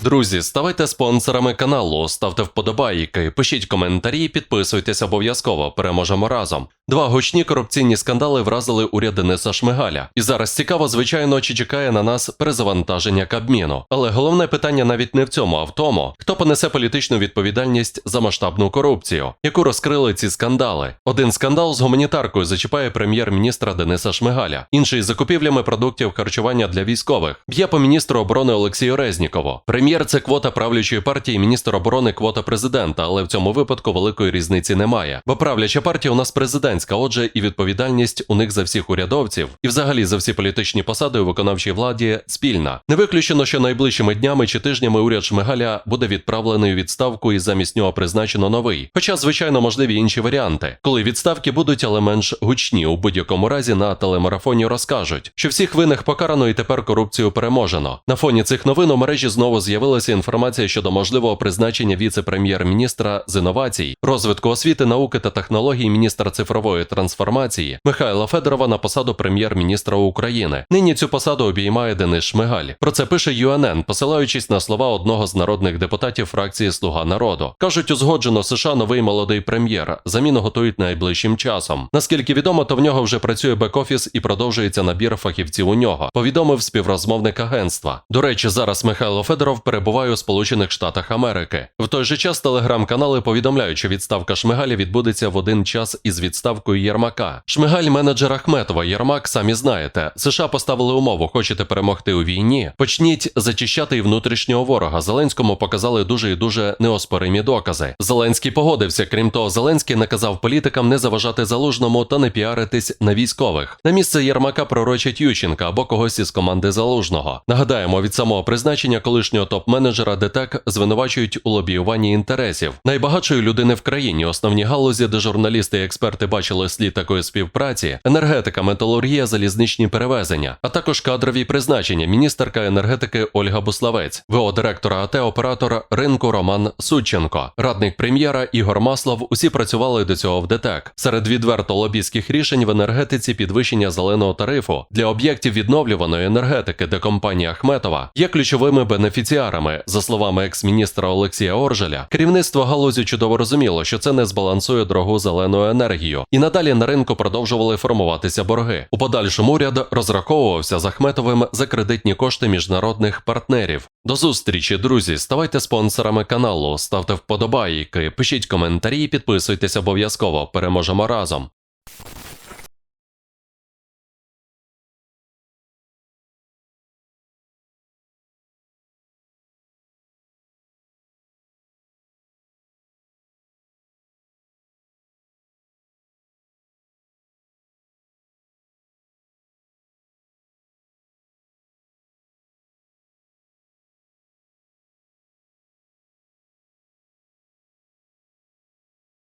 Друзі, ставайте спонсорами каналу, ставте вподобайки, пишіть коментарі, підписуйтесь обов'язково. Переможемо разом. Два гучні корупційні скандали вразили уряд Дениса Шмигаля. І зараз цікаво, звичайно, чи чекає на нас перезавантаження Кабміну. Але головне питання навіть не в цьому, а в тому, хто понесе політичну відповідальність за масштабну корупцію, яку розкрили ці скандали. Один скандал з гуманітаркою зачіпає прем'єр-міністра Дениса Шмигаля, інший закупівлями продуктів харчування для військових. Б'є по міністру оборони Олексію Резнікову. Прем'єр це квота правлячої партії, міністр оборони квота президента, але в цьому випадку великої різниці немає. Бо правляча партія у нас президентська, отже, і відповідальність у них за всіх урядовців, і взагалі за всі політичні посади у виконавчій владі спільна. Не виключено, що найближчими днями чи тижнями уряд Шмигаля буде відправлений у відставку і замість нього призначено новий. Хоча, звичайно, можливі інші варіанти, коли відставки будуть, але менш гучні. У будь-якому разі на телемарафоні розкажуть, що всіх винних покарано і тепер корупцію переможено. На фоні цих новин у мережі знову з'явилася інформація щодо можливого призначення віце-прем'єр-міністра з інновацій, розвитку освіти, науки та технологій, міністра цифрової трансформації Михайла Федорова на посаду прем'єр-міністра України. Нині цю посаду обіймає Денис Шмигаль. Про це пише UNN, посилаючись на слова одного з народних депутатів фракції Слуга народу. кажуть, узгоджено США новий молодий прем'єр. Заміну готують найближчим часом. Наскільки відомо, то в нього вже працює бек-офіс і продовжується набір фахівців у нього. Повідомив співрозмовник агентства. До речі, зараз Михайло Федоров перебуває у Сполучених Штатах Америки. В той же час телеграм-канали повідомляють, що відставка Шмигаля відбудеться в один час із відставкою Єрмака. Шмигаль менеджер Ахметова. Єрмак, самі знаєте. США поставили умову: хочете перемогти у війні? Почніть зачищати і внутрішнього ворога. Зеленському показали дуже і дуже неоспоримі докази. Зеленський погодився. Крім того, Зеленський наказав політикам не заважати залужному та не піаритись на військових. На місце Єрмака пророчать Ющенка або когось із команди залужного. Нагадаємо, від самого призначення колишнього топ-менеджера ДТЕК звинувачують у лобіюванні інтересів найбагатшої людини в країні. Основні галузі, де журналісти і експерти бачили слід такої співпраці: енергетика, металургія, залізничні перевезення, а також кадрові призначення. Міністерка енергетики Ольга Буславець, ВО директора АТ, оператор ринку Роман Судченко, радник прем'єра Ігор Маслов. Усі працювали до цього в ДТЕК. Серед відверто лобійських рішень в енергетиці підвищення зеленого тарифу для об'єктів відновлюваної енергетики, де компанія Ахметова є ключовими бенефіціарами. За словами екс-міністра Олексія Оржеля, керівництво галузі чудово розуміло, що це не збалансує дорогу зелену енергію, і надалі на ринку продовжували формуватися борги. У подальшому уряд розраховувався з Ахметовим за кредитні кошти міжнародних партнерів. До зустрічі, друзі. Ставайте спонсорами каналу, ставте вподобайки, пишіть коментарі, підписуйтесь обов'язково. Переможемо разом.